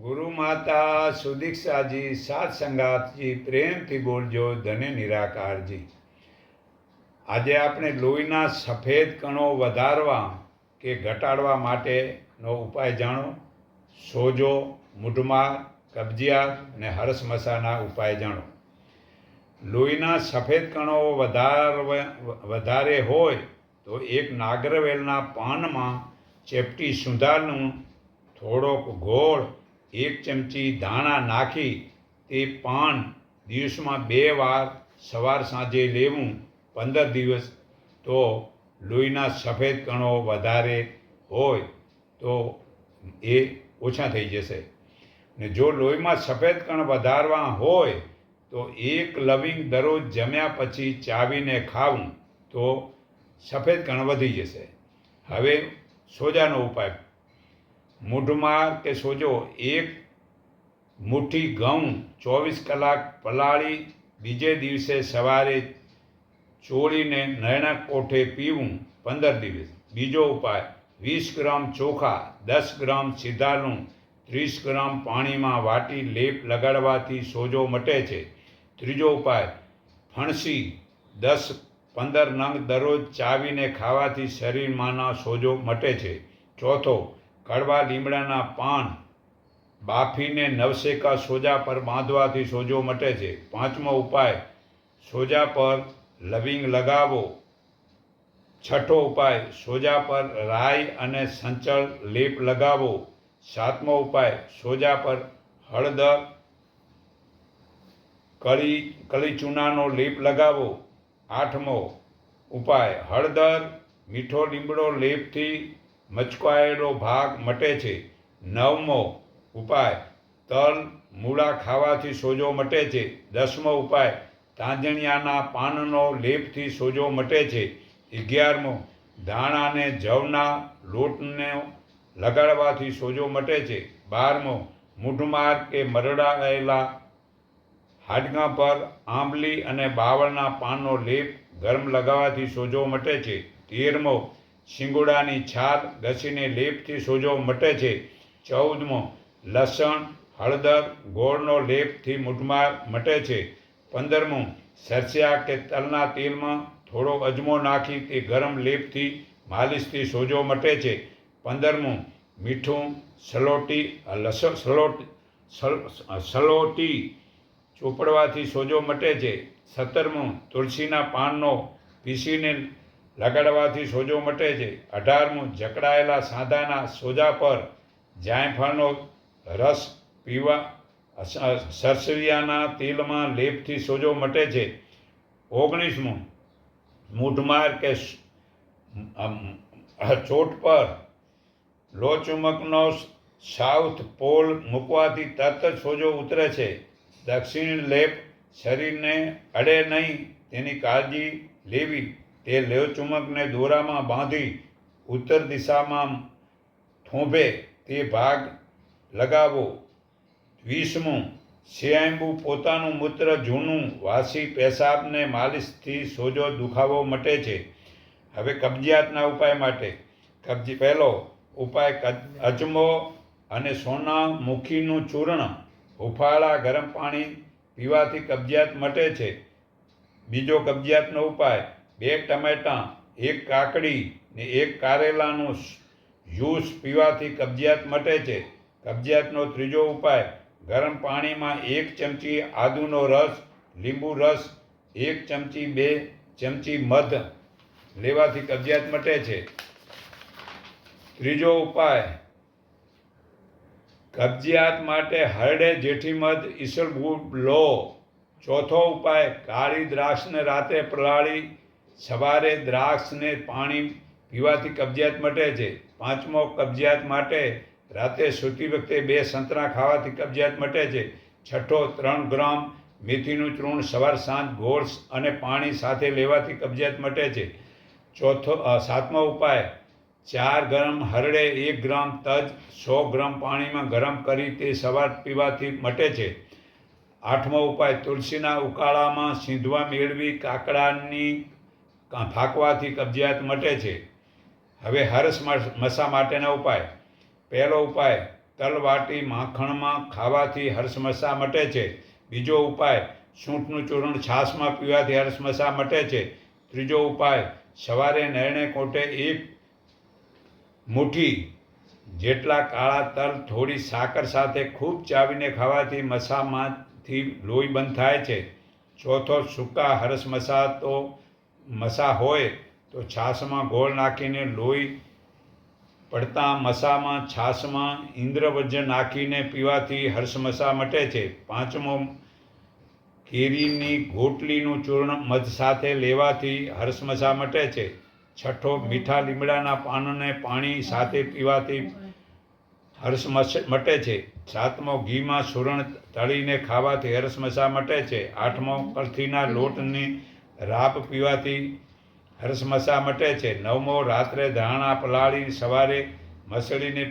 ગુરુ માતા સુદીક્ષાજી, સાત સંગાતજી, પ્રેમથી બોલજો ધને નિરાકારજી. આજે આપણે લોહીના સફેદ કણો વધારવા કે ઘટાડવા માટેનો ઉપાય જાણો? સોજો, મૂઢમાર કબજિયાત અને હરસમસાના ઉપાય જાણો. લોહીના સફેદ કણો વધારે હોય તો એક નાગરવેલના પાનમાં ચેપટી સુધારનું થોડોક ગોળ એક ચમચી ધાણા નાખી તે પાન દિવસમાં બે વાર સવાર સાંજે લેવું, પંદર દિવસ. તો લોહીના સફેદ કણો વધારે હોય તો એ ઓછા થઈ જશે. ને જો લોહીમાં સફેદ કણ વધારવા હોય તો એક લવિંગ દરરોજ જમ્યા પછી ચાવીને ખાવું તો સફેદ કણ વધી જશે. હવે સોજાનો ઉપાય. મૂઢમાર કે સોજો એક મુઠ્ઠી ઘઉં, ચોવીસ કલાક પલાળી, બીજે દિવસે સવારે ચોળીને નયણા કોઠે પીવું, પંદર દિવસ. બીજો ઉપાય, વીસ ગ્રામ ચોખા, દસ ગ્રામ સીધાનું, ત્રીસ ગ્રામ પાણીમાં વાટી લેપ લગાડવાથી સોજો મટે છે. ત્રીજો ઉપાય, ફણસી, દસ પંદર નંગ દરરોજ ચાવીને ખાવાથી શરીરમાંના સોજો મટે છે. ચોથો કડવા લીમડાના પાન બાફીને નવશેકા સોજા પર બાંધવાથી સોજો મટે છે. પાંચમો ઉપાય, સોજા પર લવિંગ લગાવો. છઠ્ઠો ઉપાય, સોજા પર રાઈ અને સંચળ લેપ લગાવો. સાતમો ઉપાય, સોજા પર હળદર કળી કળી ચૂનાનો લેપ લગાવો. આઠમો ઉપાય, હળદર મીઠો લીમડો લેપથી મચકાયેલો ભાગ મટે છે. નવમો ઉપાય, તલ મૂળા ખાવાથી સોજો મટે છે. દસમો ઉપાય, તાંજણિયાના પાનનો લેપથી સોજો મટે છે. અગિયારમો, ધાણાને જવના લોટને લગાડવાથી સોજો મટે છે. બારમો મૂઢમાર કે મરડાયેલા હાડકાં પર આંબલી અને બાવળના પાનનો લેપ ગરમ લગાવવાથી સોજો મટે છે. તેરમો શિંગોડાની છાલ ઘસીને લેપથી સોજો મટે છે. ચૌદમો, લસણ, હળદર, ગોળનો લેપથી મૂઠમાર મટે છે. પંદરમું, સરસિયા કે તલના તેલમાં થોડો અજમો નાખી તે ગરમ લેપથી માલિશથી સોજો મટે છે. પંદરમું, મીઠું, સલોટી લસણ સલોટ, સલ- સલોટી ચોપડવાથી સોજો મટે છે. સત્તરમું, તુલસીના પાનનો પીસીને લગાડવાથી સોજો મટે છે. અઢારમું, જકડાયેલા સાંધાના સોજા પર જાયફળનો રસ પીવા સરસરિયાના તેલમાં લેપથી સોજો મટે છે. ઓગણીસમું, મૂઢમાર કે ચોટ પર લોચુમકનો સાઉથ પોલ મૂકવાથી તરત જ સોજો ઉતરે છે. દક્ષિણ લેપ શરીરને અડે નહીં, તેની કાળજી લેવી તે લેવ ચુમકને દોરામાં બાંધી ઉત્તર દિશામાં થોભે તે ભાગ લગાવો. વીસમું શિયાંબુ પોતાનું મૂત્ર જૂનું વાસી પેશાબને માલિશથી સોજો દુખાવો મટે છે. હવે કબજિયાતના ઉપાય માટે. કબજી, પહેલો ઉપાય અજમો અને સોના મુખીનું ચૂર્ણ. હુફાળા ગરમ પાણી પીવાથી કબજિયાત મટે છે. બીજો કબજિયાતનો ઉપાય બે ટમેટાં, એક કાકડી ને એક કારેલાનું જ્યુસ પીવાથી કબજિયાત મટે છે. કબજિયાતનો ત્રીજો ઉપાય, ગરમ પાણીમાં એક ચમચી આદુનો રસ, લીંબુ રસ, એક ચમચી બે ચમચી મધ લેવાથી કબજિયાત મટે છે. ત્રીજો ઉપાય, કબજિયાત માટે હરડે જેઠી મધ ઈસળગુડ લો. ચોથો ઉપાય, કાળી દ્રાક્ષને રાતે પલાળી સવારે દ્રાક્ષને પાણી પીવાથી કબજિયાત મટે છે. પાંચમો કબજિયાત માટે રાતે સૂતી વખતે બે સંતરા ખાવાથી કબજિયાત મટે છે. છઠ્ઠો ત્રણ ગ્રામ મેથીનું ચૂર્ણ સવાર સાંજ ગોળ અને પાણી સાથે લેવાથી કબજિયાત મટે છે. ચોથો સાતમો ઉપાય, ચાર ગ્રામ હરડે, એક ગ્રામ તજ, સો ગ્રામ પાણીમાં ગરમ કરી તે સવાર પીવાથી મટે છે. આઠમો ઉપાય, તુલસીના ઉકાળામાં સીંધવા મેળવી કાકડાની ફાંકવાથી કબજિયાત મટે છે. હવે હરસ મસ- માટેના ઉપાય. પહેલો ઉપાય તલ વાટી માખણમાં ખાવાથી હર્ષમસા મટે છે. બીજો ઉપાય, સૂંઠનું ચૂર્ણ છાશમાં પીવાથી હર્ષમસા મટે છે. ત્રીજો ઉપાય, સવારે નરણે કોટે એક મુઠ્ઠી, જેટલા કાળા તલ થોડી સાકર સાથે ખૂબ ચાવીને ખાવાથી મસામાંથી લોહી બંધ થાય છે. ચોથો સૂકા હરસ મસા તો મસા હોય તો છાશમાં ગોળ નાખીને લોહી પડતા મસામાં છાશમાં ઇન્દ્રવજ્ર નાખીને પીવાથી હર્ષમસા મટે છે. પાંચમો, કેરીની ગોટલીનું ચૂર્ણ મધ સાથે લેવાથી હર્ષમસા મટે છે. છઠ્ઠો, મીઠા લીમડાના પાનને પાણી સાથે પીવાથી હર્ષમસ મટે છે. સાતમો, ઘીમાં સુરણ તળીને ખાવાથી હર્ષમસા મટે છે. આઠમો પરથીના લોટની રાપ પીવાથી હર્ષમસા મટે છે. નવમો રાત્રે ધાણા પલાળી સવારે મસળીને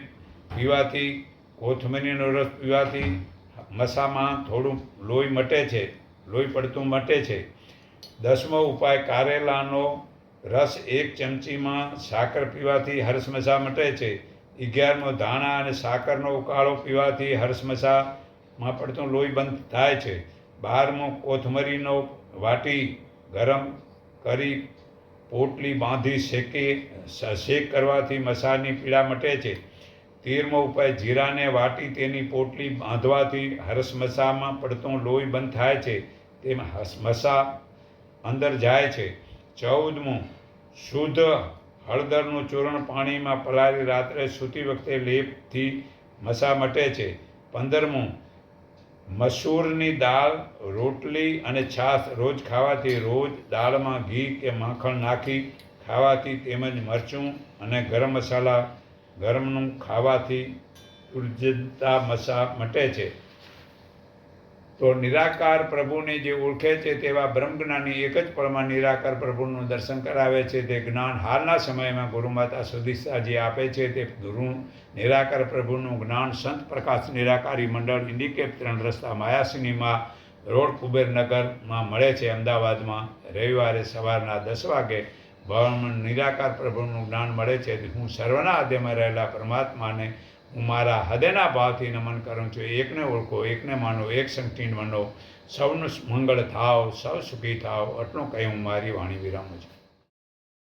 પીવાથી કોથમીરીનો રસ પીવાથી મસામાં થોડું લોહી મટે છે. લોહી પડતું મટે છે. દસમો ઉપાય, કારેલાનો રસ એક ચમચીમાં સાકર પીવાથી હર્ષમસા મટે છે. અગિયારમો, ધાણા અને સાકરનો ઉકાળો પીવાથી હર્ષમસામાં પડતું લોહી બંધ થાય છે. બારમો, કોથમરીનો વાટી ગરમ કરી, પોટલી બાંધી શેકી શેક કરવાથી મસાની પીડા મટે છે. તેરમો ઉપાય જીરાને વાટી તેની પોટલી બાંધવાથી હરસમસામાં પડતો લોહી બંધ થાય છે. તેમાં હસમસા અંદર જાય છે. ચૌદમું, શુદ્ધ હળદરનું ચૂર્ણ પાણીમાં પલાળી રાત્રે સૂતી વખતે લેપથી મસા મટે છે. પંદરમું મસૂરની દાળ, રોટલી અને છાશ રોજ ખાવાથી રોજ દાળમાં ઘી કે માખણ નાખી ખાવાથી તેમજ મરચું અને ગરમ મસાલા ગરમનું ખાવાથી ઉર્જતા મસા મટે છે. તો નિરાકાર પ્રભુને જે ઓળખે છે તેવા બ્રહ્મજ્ઞાની એક જ પળમાં નિરાકાર પ્રભુનું દર્શન કરાવે છે. તે જ્ઞાન હાલના સમયમાં ગુરુમાતા સુદીક્ષાજી આપે છે. તે ગુરુ નિરાકાર પ્રભુનું જ્ઞાન સંત પ્રકાશ નિરાકારી મંડળ ઇન્ડિકેપ ત્રણ રસ્તા માયાસિનીમાં રોડ કુબેરનગરમાં મળે છે. અમદાવાદમાં રવિવારે સવારના દસ વાગે ભગવાન નિરાકાર પ્રભુનું જ્ઞાન મળે છે. હું સર્વના આધ્યમાં રહેલા પરમાત્માને હું મારા હૃદયના ભાવથી નમન કરું છું. એકને ઓળખો, એકને માનો, એક સંકીર્ણ માનો સૌનું મંગળ થાવ, સૌ સુખી થાવ, આટલું કહી હું મારી વાણી વિરામું છું.